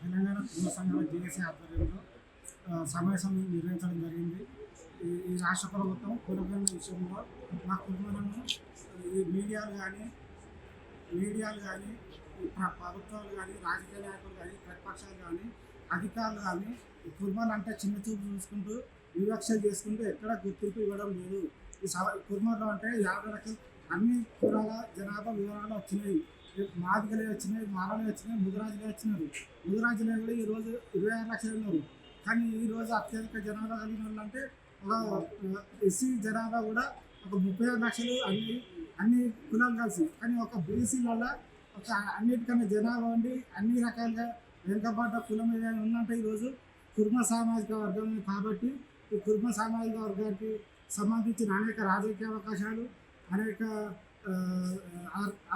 తెలంగాణ కుల సంఘాల జేఏసీ ఆధ్వర్యంలో సమావేశం నిర్వహించడం జరిగింది ఈ ఈ రాష్ట్ర ప్రభుత్వం కులగణ విషయంలో మా కుటుంబాలను ఈ మీడియాలు కానీ మీడియాలు కానీ ప్రభుత్వాలు కానీ రాజకీయ నాయకులు కానీ ప్రతిపక్షాలు కానీ అధికారులు కానీ ఈ అంటే చిన్న చూపు చూసుకుంటూ వివక్ష చేసుకుంటూ ఎక్కడ గుర్తింపు ఇవ్వడం లేదు. ఈ కుర్మలో అంటే యాభై లక్షలు. అన్ని కులాల జనాభా వివరాలు వచ్చినాయి. మాదిగలే వచ్చినాయి మాలలే వచ్చినాయి ముదిరాజులే వచ్చినారు. ముదిరాజులే కూడా ఈరోజు ఇరవై ఆరు లక్షలు ఉన్నారు కానీ ఈరోజు అత్యధిక జనాభా కలిగిన వాళ్ళు అంటే ఒక ఎస్సీ జనాభా కూడా ఒక ముప్పై ఆరు లక్షలు అన్ని అన్ని కులాలు కలిసి. కానీ ఒక బీసీ వల్ల ఒక అన్నిటికన్నా జనాభా ఉండి అన్ని రకాలుగా వెనుకబడ్డ కులం ఏదైనా ఉందంటే ఈరోజు కుర్మ సామాజిక వర్గం కాబట్టి ఈ కుర్మ సామాజిక వర్గానికి సంబంధించిన అనేక రాజకీయ అవకాశాలు అనేక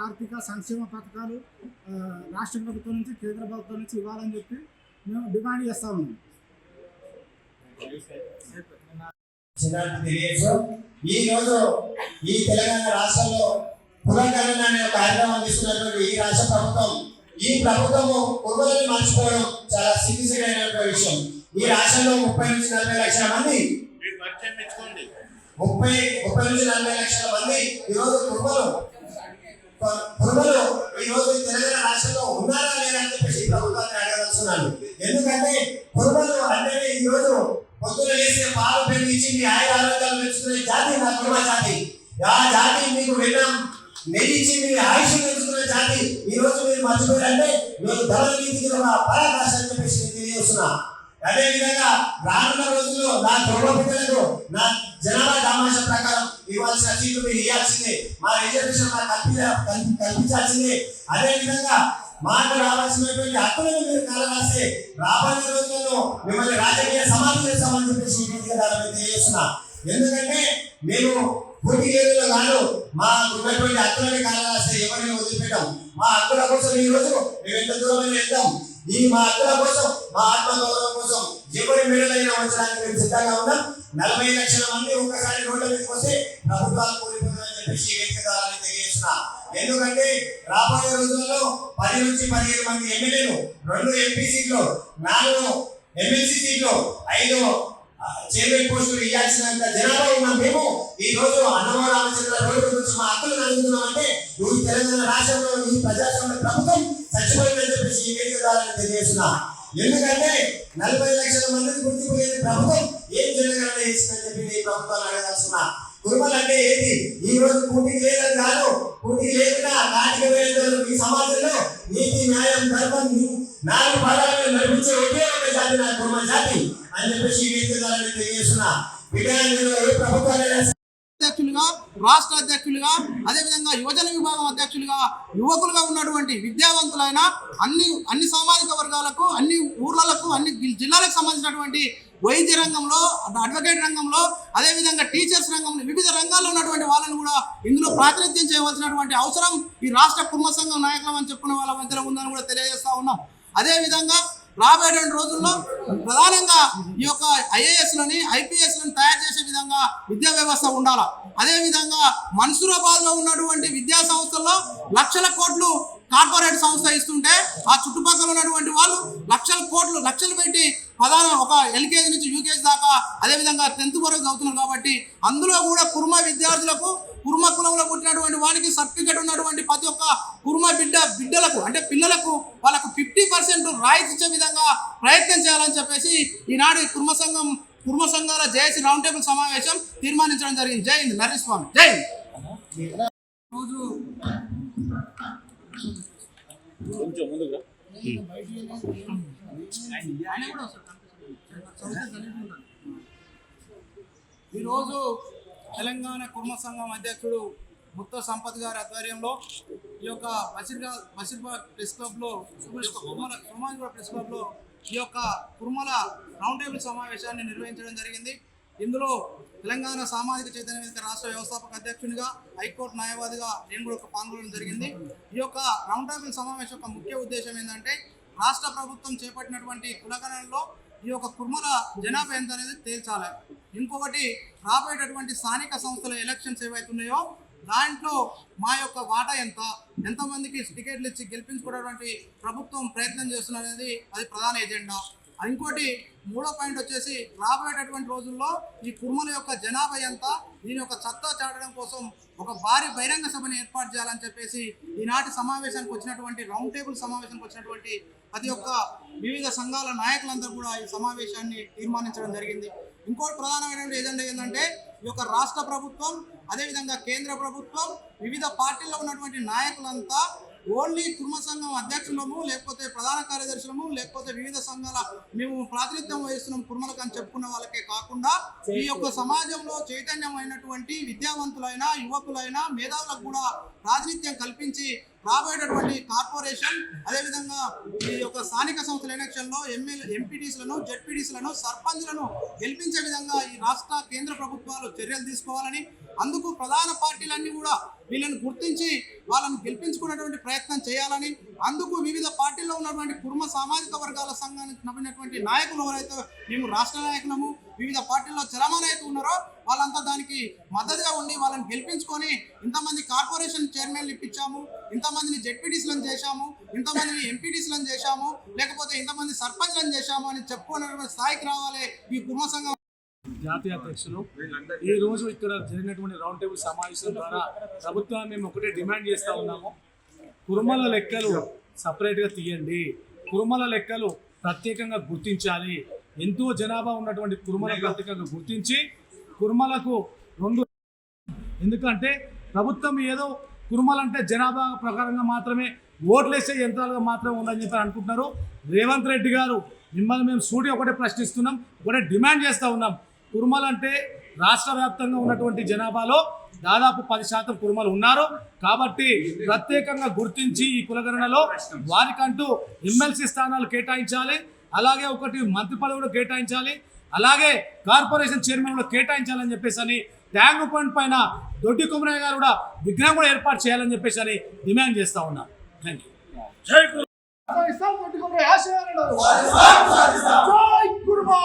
ఆర్థిక సంక్షేమ పథకాలు రాష్ట్ర ప్రభుత్వం నుంచి కేంద్ర ప్రభుత్వం నుంచి ఇవ్వాలని చెప్పి మేము డిమాండ్ చేస్తా ఉన్నాం. ఈ రోజు ఈ తెలంగాణ రాష్ట్రంలో పునర్గణన అనే కార్యక్రమం తీసుకున్నటువంటి ఈ రాష్ట్ర ప్రభుత్వం ఈ ప్రభుత్వము కుర్మలని మార్చుకోవడం చాలా సిగ్గుసిగైన విషయం. ఈ రాష్ట్రంలో ముప్పై నుంచి నలభై లక్షల మంది ముప్పై ముప్పై నుంచి నలభై లక్షల మంది ఈరోజు రోజు కుర్మలు కుర్మలు తెలంగాణ రాష్ట్రంలో ఉన్నారా లేదా అని చెప్పేసి ప్రభుత్వాన్ని అడగదలుచున్నాను ఎందుకంటే కుర్మలు అంటే ఈరోజు రోజు పొద్దున లేస్తే పాలు పెరిగించి మీ ఆయుర ఆరోగ్యాలు పెంచుకునే జాతి నా కుటుంబ జాతి. ఆ జాతి మీకు విన్నాం నెలిచి మీ ఆయుష్ పెంచుకునే జాతి. ఈరోజు మీరు మర్చిపోయారంటే మీరు ధరల నీతి పరాకాశం అని చెప్పేసి తెలియజేస్తున్నా. అదే విధంగా రానున్న రోజుల్లో నా కుటుంబ బిడ్డలకు నా జనాభా దామాష ప్రకారం ఇవ్వాల్సిన సీట్లు మీరు ఇవ్వాల్సిందే. మా రిజర్వేషన్ మాకు కల్పి- కల్పించాల్సిందే. అదే విధంగా మాకు రావాల్సినటువంటి హక్కులను మీరు కాలరాస్తే రాబోయే రోజుల్లో మిమ్మల్ని రాజకీయ సమాధి చేస్తామని చెప్పేసి తెలియజేస్తున్నా. ఎందుకంటే మేము పూర్తి ఏదో కాదు మా ఉన్నటువంటి హక్కులని కాలరాస్తే ఎవరిని వదిలిపెట్టాం. మా హక్కుల కోసం ఈ రోజు మేము ఎంత దూరమైన వెళ్తాం. ఈ మా హక్కుల కోసం మా ఆత్మగౌరవం కోసం ఎవరి మేడలైనా ఉంచడానికి మేము సిద్ధంగా ఉన్నాం. నలభై లక్షల మంది ఒక్కసారి రోడ్ల మీదకి వస్తే ప్రభుత్వాలు కూలిపోతుందని చెప్పేసి ఈ వేదిక ద్వారా తెలియజేస్తున్నా. ఎందుకంటే రాబోయే రోజుల్లో పది నుంచి పదిహేను మంది ఎమ్మెల్యేలు రెండు ఎంపీ సీట్లు నాలుగు ఎమ్మెల్సీ సీట్లు ఐదు ఆ, చైర్మన్ పోస్టులు ఇవ్వాల్సినంత జనాభా ఉన్న మేము ఈ రోజు అన్నమో రామచంద్ర రోడ్డు గురించి మా హక్కులను అడుగుతున్నామంటే ఈ తెలంగాణ రాష్ట్రంలో ఈ ప్రజాస్వామ్య ప్రభుత్వం చచ్చిపోయిందని చెప్పేసి ఈ వేదిక ద్వారా తెలియజేస్తున్నా. ఎందుకంటే నలభై లక్షల మందిని గుర్తింపు లేని ప్రభుత్వం ఏం జరగగలన చేసిందని చెప్పి నేను ఈ ప్రభుత్వాన్ని అడగాల్సిన కుర్మలు అంటే ఏది ఈ రోజు పోటీ లేదని కాదు పోటీ లేకుండా నాటిక వేయడం ఈ సమాజంలో నీతి న్యాయం ధర్మం నాలుగు నేను విధానంలో అధ్యక్షులుగా రాష్ట్ర అధ్యక్షులుగా అదేవిధంగా యువజన విభాగం అధ్యక్షులుగా యువకులుగా ఉన్నటువంటి విద్యావంతులైన అన్ని అన్ని సామాజిక వర్గాలకు అన్ని ఊర్లకు అన్ని జిల్లాలకు సంబంధించినటువంటి వైద్య రంగంలో అడ్వకేట్ రంగంలో అదేవిధంగా టీచర్స్ రంగంలో వివిధ రంగాల్లో ఉన్నటువంటి వాళ్ళని కూడా ఇందులో ప్రాతినిధ్యం చేయవలసినటువంటి అవసరం ఈ రాష్ట్ర కుటుంబ సంఘం నాయకులం అని చెప్పుకునే వాళ్ళ మధ్యలో ఉందని కూడా తెలియజేస్తా ఉన్నాం. అదేవిధంగా రాబోయేటువంటి రోజుల్లో ప్రధానంగా ఈ యొక్క ఐఏఎస్లని ఐపీఎస్లను తయారు చేసే విధంగా విద్యా వ్యవస్థ ఉండాలా? అదేవిధంగా మన్సూరాబాద్లో ఉన్నటువంటి విద్యా సంస్థల్లో లక్షల కోట్లు కార్పొరేట్ సంస్థ ఇస్తుంటే ఆ చుట్టుపక్కల ఉన్నటువంటి వాళ్ళు లక్షల కోట్లు లక్షలు పెట్టి ప్రధాన ఒక ఎల్కేజీ నుంచి యూకేజీ దాకా అదేవిధంగా టెన్త్ వరకు చదువుతున్నారు కాబట్టి అందులో కూడా కుర్మ విద్యార్థులకు కుర్మ కులంలో పుట్టినటువంటి వానికి సర్టిఫికెట్ ఉన్నటువంటి ప్రతి ఒక్క కుర్మ బిడ్డ బిడ్డలకు అంటే పిల్లలకు రాయితీచ్చే విధంగా ప్రయత్నం చేయాలని చెప్పేసి ఈనాడు కుర్మ సంఘం కుర్మ సంఘాల జేఏసీ రౌండ్ టేబుల్ సమావేశం తీర్మానించడం జరిగింది. జై హింద్. నరేష్ స్వామి. జై హింద్. రోజు కొంచెం ఈరోజు తెలంగాణ కుర్మ సంఘం అధ్యక్షుడు ముక్త సంపత్ గారి ఆధ్వర్యంలో ఈ యొక్క బసిర్గా బసిర్బాగ్ ప్రెస్ క్లబ్లో ఈ యొక్క కుర్మల కుర్మాజిగూడ ప్రెస్ క్లబ్లో ఈ యొక్క కుర్మల రౌండ్ టేబుల్ సమావేశాన్ని నిర్వహించడం జరిగింది. ఇందులో తెలంగాణ సామాజిక చైతన్య వేదిక రాష్ట్ర వ్యవస్థాపక అధ్యక్షునిగా హైకోర్టు న్యాయవాదిగా నేను కూడా పాల్గొనడం జరిగింది. ఈ యొక్క రౌండ్ టేబుల్ సమావేశం యొక్క ముఖ్య ఉద్దేశం ఏంటంటే రాష్ట్ర ప్రభుత్వం చేపట్టినటువంటి కులగణనలో ఈ యొక్క కుర్మల జనాభా ఎంత అనేది తేల్చాలి. ఇంకొకటి రాబోయేటటువంటి స్థానిక సంస్థల ఎలక్షన్స్ ఏవైతున్నాయో దాంట్లో మా యొక్క వాటా ఎంత? ఎంతమందికి టికెట్లు ఇచ్చి గెలిపించుకోవడానికి ప్రభుత్వం ప్రయత్నం చేస్తున్నది అది ప్రధాన ఎజెండా. ఇంకోటి మూడో పాయింట్ వచ్చేసి రాబోయేటటువంటి రోజుల్లో ఈ కుర్మల యొక్క జనాభా ఎంత? దీని యొక్క సత్తా చాటడం కోసం ఒక భారీ బహిరంగ సభని ఏర్పాటు చేయాలని చెప్పేసి ఈనాటి సమావేశానికి వచ్చినటువంటి రౌండ్ టేబుల్ సమావేశానికి వచ్చినటువంటి ప్రతి ఒక్క వివిధ సంఘాల నాయకులందరూ కూడా ఈ సమావేశాన్ని తీర్మానించడం జరిగింది. ఇంకోటి ప్రధానమైనటువంటి ఏజెండా ఏంటంటే ఈ యొక్క రాష్ట్ర ప్రభుత్వం అదేవిధంగా కేంద్ర ప్రభుత్వం వివిధ పార్టీల్లో ఉన్నటువంటి నాయకులంతా ఓన్లీ కుర్మ సంఘం అధ్యక్షులము లేకపోతే ప్రధాన కార్యదర్శులము లేకపోతే వివిధ సంఘాల మేము ప్రాతినిధ్యం వహిస్తున్నాం కుర్మలకు అని చెప్పుకున్న వాళ్ళకే కాకుండా ఈ యొక్క సమాజంలో చైతన్యమైనటువంటి విద్యావంతులైన యువకులైన మేధావులకు కూడా ప్రాతినిధ్యం కల్పించి రాబోయేటటువంటి కార్పొరేషన్ అదేవిధంగా ఈ యొక్క స్థానిక సంస్థల ఎలక్షన్లో ఎమ్మెల్యే ఎంపీటీసీలను జెడ్పీటీసీలను సర్పంచ్లను గెలిపించే విధంగా ఈ రాష్ట్ర కేంద్ర ప్రభుత్వాలు చర్యలు తీసుకోవాలని అందుకు ప్రధాన పార్టీలన్నీ కూడా వీళ్ళని గుర్తించి వాళ్ళని గెలిపించుకునేటువంటి ప్రయత్నం చేయాలని అందుకు వివిధ పార్టీల్లో ఉన్నటువంటి కుర్మ సామాజిక వర్గాల సంఘానికి నమ్మినటువంటి నాయకులు ఎవరైతే మేము రాష్ట్ర నాయకులము వివిధ పార్టీల్లో చరమాన అయితే ఉన్నారో వాళ్ళంతా దానికి మద్దతుగా ఉండి వాళ్ళని గెలిపించుకొని ఇంతమంది కార్పొరేషన్ చైర్మన్లు ఇప్పించాము. ఇంతమందిని జెడ్పీటీసీలను చేశాము ఇంతమందిని ఎంపీటీసీలను చేశాము లేకపోతే ఇంతమంది సర్పంచ్లను చేశాము అని చెప్పుకునేటువంటి స్థాయికి రావాలి ఈ కుర్మ సంఘం. జాతీయ అధ్యక్షులు ఈ రోజు ఇక్కడ జరిగినటువంటి రౌండ్ టేబుల్ సమావేశం ద్వారా ప్రభుత్వాన్ని మేము ఒకటే డిమాండ్ చేస్తూ ఉన్నాము. కురుమల లెక్కలు సపరేట్గా తీయండి. కురుమల లెక్కలు ప్రత్యేకంగా గుర్తించాలి. ఎంతో జనాభా ఉన్నటువంటి కురుమల ప్రత్యేకంగా గుర్తించి కురుమలకు రెండు ఎందుకంటే ప్రభుత్వం ఏదో కురుమలంటే జనాభా ప్రకారంగా మాత్రమే ఓట్లేసే యంత్రాలుగా మాత్రమే ఉందని చెప్పి అనుకుంటున్నారు. రేవంత్ రెడ్డి గారు మిమ్మల్ని మేము సూటి ఒకటే ప్రశ్నిస్తున్నాం ఒకటే డిమాండ్ చేస్తూ ఉన్నాం. కురుమలు అంటే రాష్ట్ర వ్యాప్తంగా ఉన్నటువంటి జనాభాలో దాదాపు పది శాతం కురుమలు ఉన్నారు. కాబట్టి ప్రత్యేకంగా గుర్తించి ఈ కులగణనలో వారికంటూ ఎమ్మెల్సీ స్థానాలు కేటాయించాలి. అలాగే ఒకటి మంత్రి పదవి కూడా కేటాయించాలి. అలాగే కార్పొరేషన్ చైర్మన్ కూడా కేటాయించాలని చెప్పేసి అని ట్యాంక్ పాయింట్ పైన దొడ్డి కుమరయ్య గారు కూడా విగ్రహం కూడా ఏర్పాటు చేయాలని చెప్పేసి అని డిమాండ్ చేస్తా ఉన్నాం. థ్యాంక్ యూ జై కుర్మా